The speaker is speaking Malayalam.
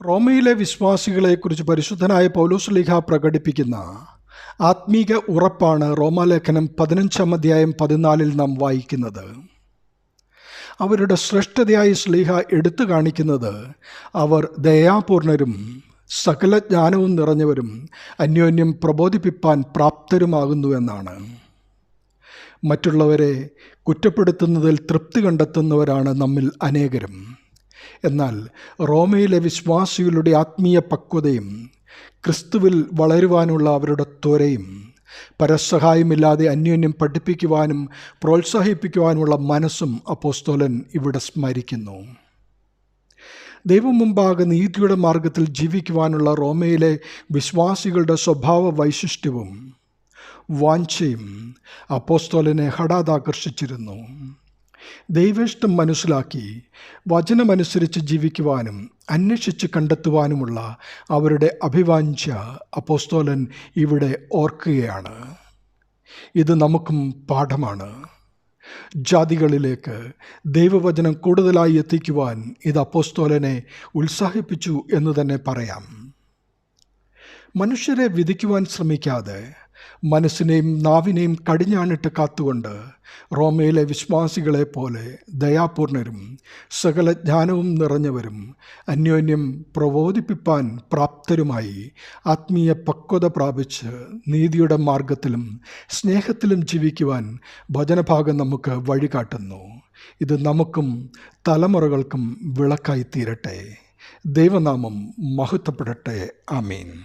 റോമയിലെ വിശ്വാസികളെക്കുറിച്ച് പരിശുദ്ധനായ പൗലോസ്ലിഹ പ്രകടിപ്പിക്കുന്ന ആത്മീക ഉറപ്പാണ് റോമാലേഖനം പതിനഞ്ചാം അധ്യായം പതിനാലിൽ നാം വായിക്കുന്നത്. അവരുടെ ശ്രേഷ്ഠതയായ സ്ലീഹ എടുത്തു കാണിക്കുന്നത് അവർ ദയാപൂർണരും സകല ജ്ഞാനവും നിറഞ്ഞവരും അന്യോന്യം പ്രബോധിപ്പിപ്പാൻ പ്രാപ്തരുമാകുന്നു എന്നാണ്. മറ്റുള്ളവരെ കുറ്റപ്പെടുത്തുന്നതിൽ തൃപ്തി കണ്ടെത്തുന്നവരാണ് നമ്മിൽ അനേകരും. എന്നാൽ റോമയിലെ വിശ്വാസികളുടെ ആത്മീയ പക്വതയും ക്രിസ്തുവിൽ വളരുവാനുള്ള അവരുടെ ത്വരയും പരസഹായമില്ലാതെ അന്യോന്യം പഠിപ്പിക്കുവാനും പ്രോത്സാഹിപ്പിക്കുവാനുമുള്ള മനസ്സും അപ്പോസ്തോലൻ ഇവിടെ സ്മരിക്കുന്നു. ദൈവം മുമ്പാകെ നീതിയുടെ മാർഗത്തിൽ ജീവിക്കുവാനുള്ള റോമയിലെ വിശ്വാസികളുടെ സ്വഭാവ വൈശിഷ്ട്യവും വാഞ്ചയും അപ്പോസ്തോലനെ ഹഠാതാകർഷിച്ചിരുന്നു ദൈവേഷ്ടം മനസ്സിലാക്കി വചനമനുസരിച്ച് ജീവിക്കുവാനും അന്വേഷിച്ച് കണ്ടെത്തുവാനുമുള്ള അവരുടെ അഭിവാഞ്ച അപ്പോസ്തോലൻ ഇവിടെ ഓർക്കുകയാണ്. ഇത് നമുക്കും പാഠമാണ്. ജാതികളിലേക്ക് ദൈവവചനം കൂടുതലായി എത്തിക്കുവാൻ ഇത് അപ്പോസ്തോലനെ ഉത്സാഹിപ്പിച്ചു എന്ന് തന്നെ പറയാം. മനുഷ്യരെ വിധിക്കുവാൻ ശ്രമിക്കാതെ മനസ്സിനെയും നാവിനെയും കടിഞ്ഞാണിട്ട് കാത്തുകൊണ്ട് റോമയിലെ വിശ്വാസികളെ പോലെ ദയാപൂർണരും സകല ജ്ഞാനവും നിറഞ്ഞവരും അന്യോന്യം പ്രബോധിപ്പിപ്പാൻ പ്രാപ്തരുമായി ആത്മീയ പക്വത പ്രാപിച്ച് നീതിയുടെ മാർഗത്തിലും സ്നേഹത്തിലും ജീവിക്കുവാൻ ഭജനഭാഗം നമുക്ക് വഴികാട്ടുന്നു. ഇത് നമുക്കും തലമുറകൾക്കും വിളക്കായി തീരട്ടെ. ദൈവനാമം മഹത്വപ്പെടട്ടെ. ആമീൻ.